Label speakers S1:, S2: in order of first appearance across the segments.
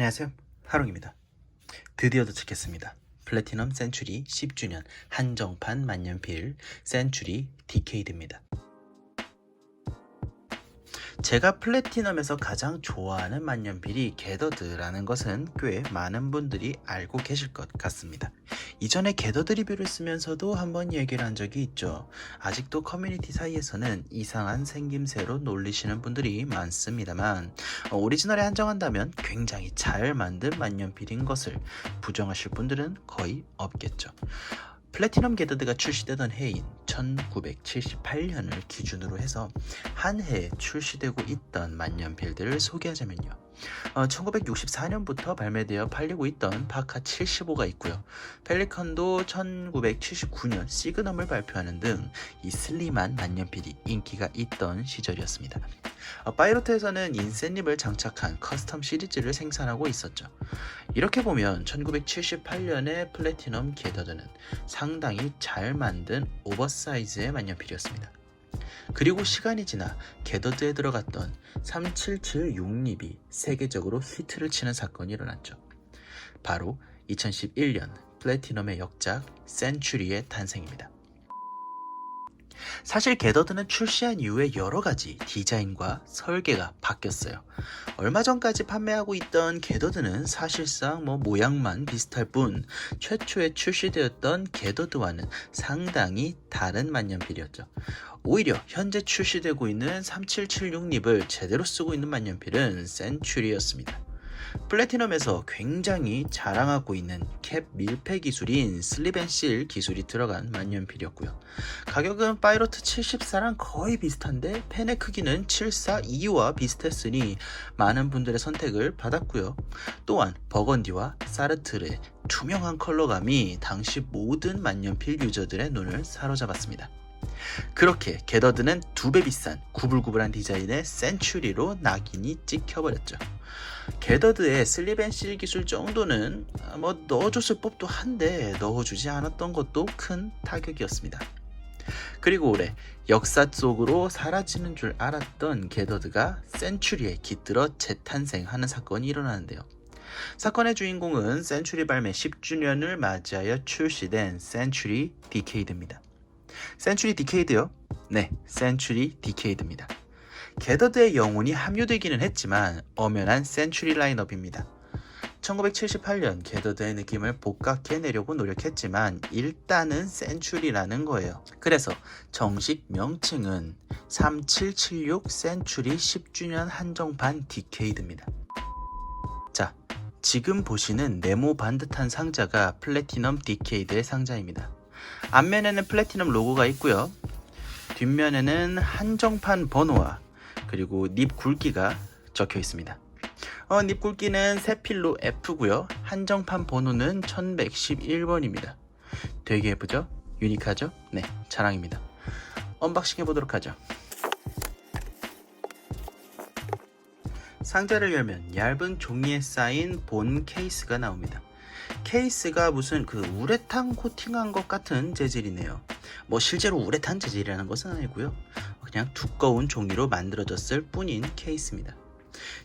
S1: 안녕하세요. 하롱입니다. 드디어 도착했습니다. 플래티넘 센츄리 10주년 한정판 만년필 센츄리 디케이드입니다. 제가 플래티넘에서 가장 좋아하는 만년필이 게더드라는 것은 꽤 많은 분들이 알고 계실 것 같습니다. 이전에 게더드 리뷰를 쓰면서도 한번 얘기를 한 적이 있죠. 아직도 커뮤니티 사이에서는 이상한 생김새로 놀리시는 분들이 많습니다만 어, 오리지널에 한정한다면 굉장히 잘 만든 만년필인 것을 부정하실 분들은 거의 없겠죠. 플래티넘 게더드가 출시되던 해인 1978년을 기준으로 해서 한 해에 출시되고 있던 만년필들을 소개하자면요. 어, 1964년부터 발매되어 팔리고 있던 파카 75가 있고요. 펠리컨도 1979년 시그넘을 발표하는 등 이 슬림한 만년필이 인기가 있던 시절이었습니다. 어, 파이로트에서는 인센립을 장착한 커스텀 시리즈를 생산하고 있었죠. 이렇게 보면 1978년의 플래티넘 게더드는 상당히 잘 만든 오버사이즈의 만년필이었습니다. 그리고 시간이 지나 게더드에 들어갔던 3776립이 세계적으로 히트를 치는 사건이 일어났죠. 바로 2011년 플래티넘의 역작 센츄리의 탄생입니다. 사실 게더드는 출시한 이후에 여러 가지 디자인과 설계가 바뀌었어요. 얼마 전까지 판매하고 있던 게더드는 사실상 뭐 모양만 비슷할 뿐 최초에 출시되었던 게더드와는 상당히 다른 만년필이었죠. 오히려 현재 출시되고 있는 3776립을 제대로 쓰고 있는 만년필은 센츄리였습니다. 플래티넘에서 굉장히 자랑하고 있는 캡 밀폐 기술인 슬립앤실 기술이 들어간 만년필이었고요. 가격은 파이로트 74랑 거의 비슷한데 펜의 크기는 742와 비슷했으니 많은 분들의 선택을 받았고요. 또한 버건디와 사르트르의 투명한 컬러감이 당시 모든 만년필 유저들의 눈을 사로잡았습니다. 그렇게 게더드는 두 배 비싼 구불구불한 디자인의 센츄리로 낙인이 찍혀버렸죠. 게더드의 슬립앤실 기술 정도는 뭐 넣어줬을 법도 한데 넣어주지 않았던 것도 큰 타격이었습니다. 그리고 올해 역사 속으로 사라지는 줄 알았던 게더드가 센츄리에 깃들어 재탄생하는 사건이 일어나는데요. 사건의 주인공은 센츄리 발매 10주년을 맞이하여 출시된 센츄리 디케이드입니다. 센츄리 디케이드요? 네, 센츄리 디케이드입니다. 게더드의 영혼이 함유되기는 했지만 엄연한 센츄리 라인업입니다. 1978년 게더드의 느낌을 복각해내려고 노력했지만 일단은 센츄리라는 거예요. 그래서 정식 명칭은 3776 센츄리 10주년 한정판 디케이드입니다. 자, 지금 보시는 네모 반듯한 상자가 플래티넘 디케이드의 상자입니다. 앞면에는 플래티넘 로고가 있고요. 뒷면에는 한정판 번호와 그리고 닙 굵기가 적혀 있습니다. 어, 닙 굵기는 세필로 F고요. 한정판 번호는 1111번입니다. 되게 예쁘죠? 유니크하죠? 네, 자랑입니다. 언박싱 해보도록 하죠. 상자를 열면 얇은 종이에 쌓인 본 케이스가 나옵니다. 케이스가 무슨 그 우레탄 코팅한 것 같은 재질이네요. 뭐 실제로 우레탄 재질이라는 것은 아니고요. 그냥 두꺼운 종이로 만들어졌을 뿐인 케이스입니다.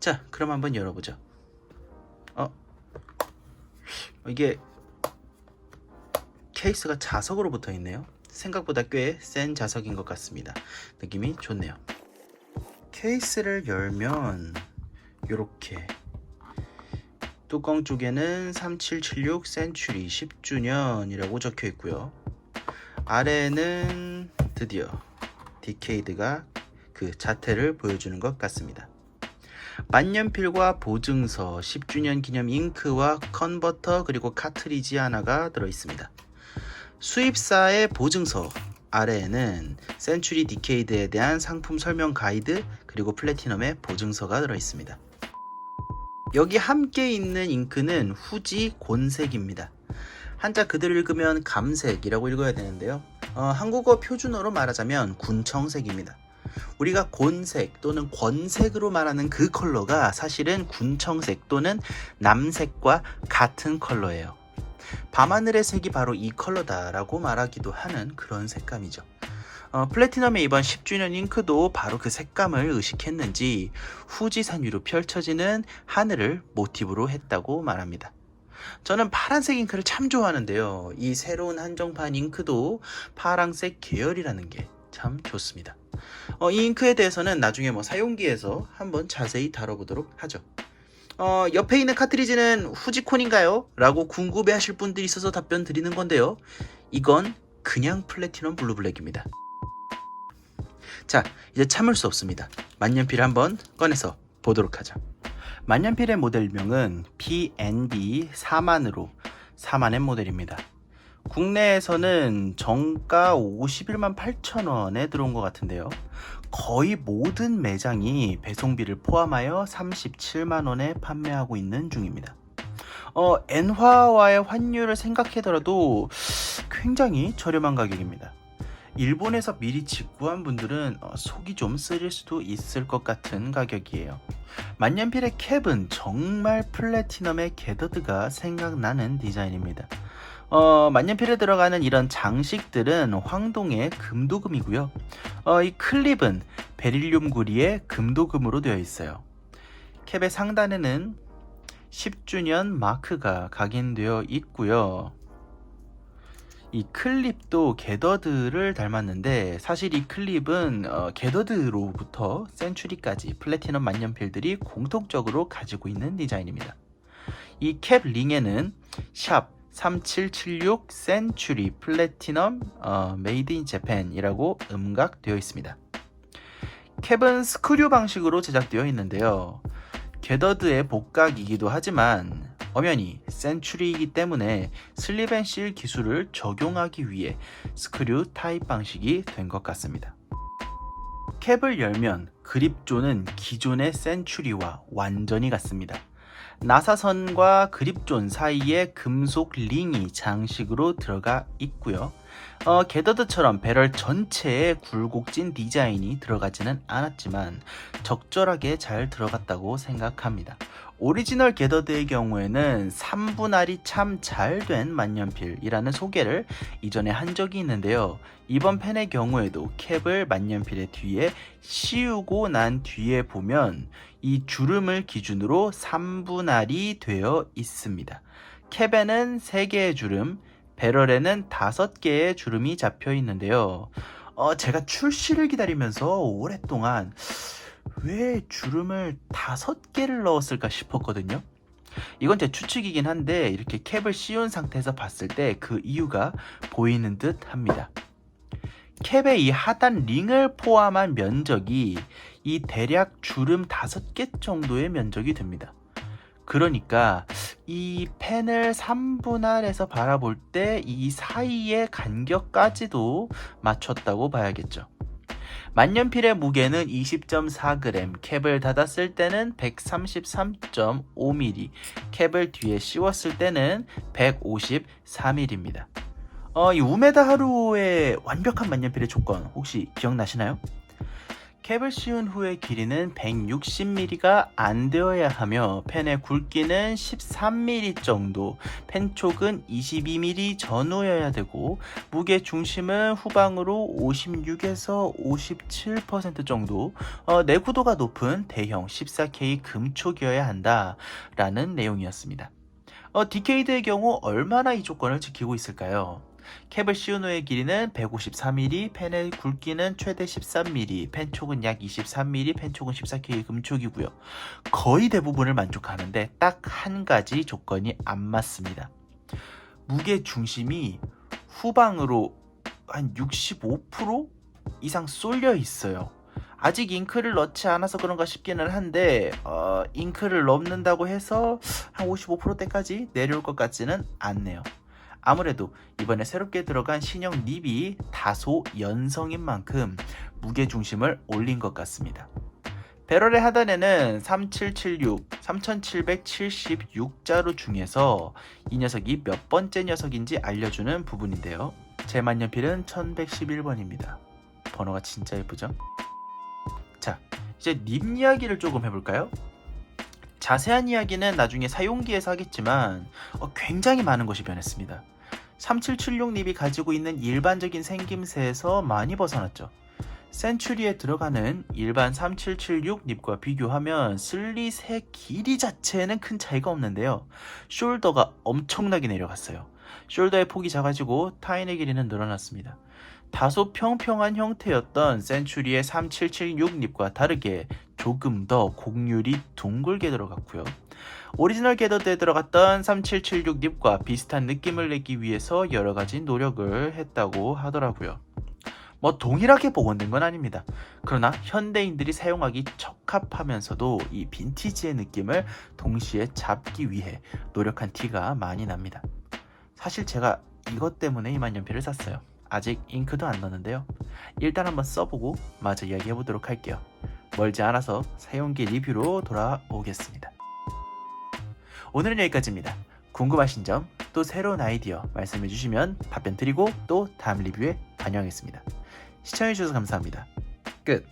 S1: 자, 그럼 한번 열어보죠. 어, 이게 케이스가 자석으로 붙어 있네요. 생각보다 꽤 센 자석인 것 같습니다. 느낌이 좋네요. 케이스를 열면 이렇게 뚜껑 쪽에는 3776 센츄리 10주년이라고 적혀 있고요. 아래는 드디어 디케이드가 그 자태를 보여주는 것 같습니다. 만년필과 보증서, 10주년 기념 잉크와 컨버터 그리고 카트리지 하나가 들어 있습니다. 수입사의 보증서 아래에는 센츄리 디케이드에 대한 상품 설명 가이드 그리고 플래티넘의 보증서가 들어 있습니다. 여기 함께 있는 잉크는 후지 곤색입니다. 한자 그대로 읽으면 감색이라고 읽어야 되는데요. 어, 한국어 표준어로 말하자면 군청색입니다. 우리가 곤색 또는 권색으로 말하는 그 컬러가 사실은 군청색 또는 남색과 같은 컬러예요. 밤하늘의 색이 바로 이 컬러다라고 말하기도 하는 그런 색감이죠. 어, 플래티넘의 이번 10주년 잉크도 바로 그 색감을 의식했는지 후지산 위로 펼쳐지는 하늘을 모티브로 했다고 말합니다. 저는 파란색 잉크를 참 좋아하는데요. 이 새로운 한정판 잉크도 파랑색 계열이라는 게 참 좋습니다. 어, 이 잉크에 대해서는 나중에 뭐 사용기에서 한번 자세히 다뤄보도록 하죠. 어, 옆에 있는 카트리지는 후지콘인가요? 라고 궁금해 하실 분들이 있어서 답변 드리는 건데요. 이건 그냥 플래티넘 블루블랙입니다. 자, 이제 참을 수 없습니다. 만년필 한번 꺼내서 보도록 하죠. 만년필의 모델명은 PNB 4만으로 4만엔 모델입니다. 국내에서는 정가 51만 8천 원에 들어온 것 같은데요. 거의 모든 매장이 배송비를 포함하여 37만 원에 판매하고 있는 중입니다. 어, 엔화와의 환율을 생각해더라도 굉장히 저렴한 가격입니다. 일본에서 미리 직구한 분들은 어, 속이 좀 쓰릴 수도 있을 것 같은 가격이에요. 만년필의 캡은 정말 플래티넘의 게더드가 생각나는 디자인입니다. 어, 만년필에 들어가는 이런 장식들은 황동의 금도금이고요. 어, 이 클립은 베릴륨 구리의 금도금으로 되어 있어요. 캡의 상단에는 10주년 마크가 각인되어 있고요. 이 클립도 게더드를 닮았는데 사실 이 클립은 어, 게더드로부터 센츄리까지 플래티넘 만년필들이 공통적으로 가지고 있는 디자인입니다. 이 캡 링에는 샵 3776 센츄리 플래티넘 어, 메이드 인 재팬이라고 음각되어 있습니다. 캡은 스크류 방식으로 제작되어 있는데요. 게더드의 복각이기도 하지만 엄연히 센츄리이기 때문에 슬립앤실 기술을 적용하기 위해 스크류 타입 방식이 된 것 같습니다. 캡을 열면 그립존은 기존의 센츄리와 완전히 같습니다. 나사선과 그립존 사이에 금속 링이 장식으로 들어가 있고요. 어, 게더드처럼 배럴 전체에 굴곡진 디자인이 들어가지는 않았지만 적절하게 잘 들어갔다고 생각합니다. 오리지널 게더드의 경우에는 3분할이 참 잘 된 만년필이라는 소개를 이전에 한 적이 있는데요. 이번 펜의 경우에도 캡을 만년필의 뒤에 씌우고 난 뒤에 보면 이 주름을 기준으로 3분할이 되어 있습니다. 캡에는 3개의 주름, 배럴에는 5개의 주름이 잡혀 있는데요. 어, 제가 출시를 기다리면서 오랫동안 왜 주름을 5개를 넣었을까 싶었거든요. 이건 제 추측이긴 한데 이렇게 캡을 씌운 상태에서 봤을 때 그 이유가 보이는 듯 합니다. 캡의 이 하단 링을 포함한 면적이 이 대략 주름 5개 정도의 면적이 됩니다. 그러니까 이 펜을 3분할해서 바라볼 때 이 사이의 간격까지도 맞췄다고 봐야겠죠. 만년필의 무게는 20.4g, 캡을 닫았을 때는 133.5mm, 캡을 뒤에 씌웠을 때는 153mm입니다. 어, 이 우메다 하루의 완벽한 만년필의 조건 혹시 기억나시나요? 캡을 씌운 후의 길이는 160mm가 안 되어야 하며 펜의 굵기는 13mm 정도, 펜 촉은 22mm 전후여야 되고 무게 중심은 후방으로 56에서 57% 정도, 어, 내구도가 높은 대형 14K 금촉이어야 한다라는 내용이었습니다. 어, 디케이드의 경우 얼마나 이 조건을 지키고 있을까요? 캡을 씌운 후의 길이는 153mm, 펜의 굵기는 최대 13mm, 펜촉은 약 23mm, 펜촉은 14K 금촉이고요. 거의 대부분을 만족하는데 딱 한 가지 조건이 안 맞습니다. 무게 중심이 후방으로 한 65% 이상 쏠려 있어요. 아직 잉크를 넣지 않아서 그런가 싶기는 한데 어, 잉크를 넣는다고 해서 한 55%대까지 내려올 것 같지는 않네요. 아무래도 이번에 새롭게 들어간 신형 립이 다소 연성인 만큼 무게 중심을 올린 것 같습니다. 배럴의 하단에는 3776, 3776자루 중에서 이 녀석이 몇 번째 녀석인지 알려주는 부분인데요. 제 만년필은 1111번입니다. 번호가 진짜 예쁘죠? 자, 이제 립 이야기를 조금 해볼까요? 자세한 이야기는 나중에 사용기에서 하겠지만 어, 굉장히 많은 것이 변했습니다. 3776 닙이 가지고 있는 일반적인 생김새에서 많이 벗어났죠. 센츄리에 들어가는 일반 3776 닙과 비교하면 슬릿의 길이 자체는 큰 차이가 없는데요. 숄더가 엄청나게 내려갔어요. 숄더의 폭이 작아지고 타인의 길이는 늘어났습니다. 다소 평평한 형태였던 센츄리의 3776 닙과 다르게 조금 더 곡률이 둥글게 들어갔고요. 오리지널 게더드에 들어갔던 3776 닙과 비슷한 느낌을 내기 위해서 여러 가지 노력을 했다고 하더라고요. 뭐 동일하게 복원된 건 아닙니다. 그러나 현대인들이 사용하기 적합하면서도 이 빈티지의 느낌을 동시에 잡기 위해 노력한 티가 많이 납니다. 사실 제가 이것 때문에 이 만년필을 샀어요. 아직 잉크도 안 넣었는데요. 일단 한번 써보고 마저 이야기해 보도록 할게요. 멀지 않아서 사용기 리뷰로 돌아오겠습니다. 오늘은 여기까지입니다. 궁금하신 점, 또 새로운 아이디어 말씀해 주시면 답변 드리고 또 다음 리뷰에 반영하겠습니다. 시청해 주셔서 감사합니다. 끝.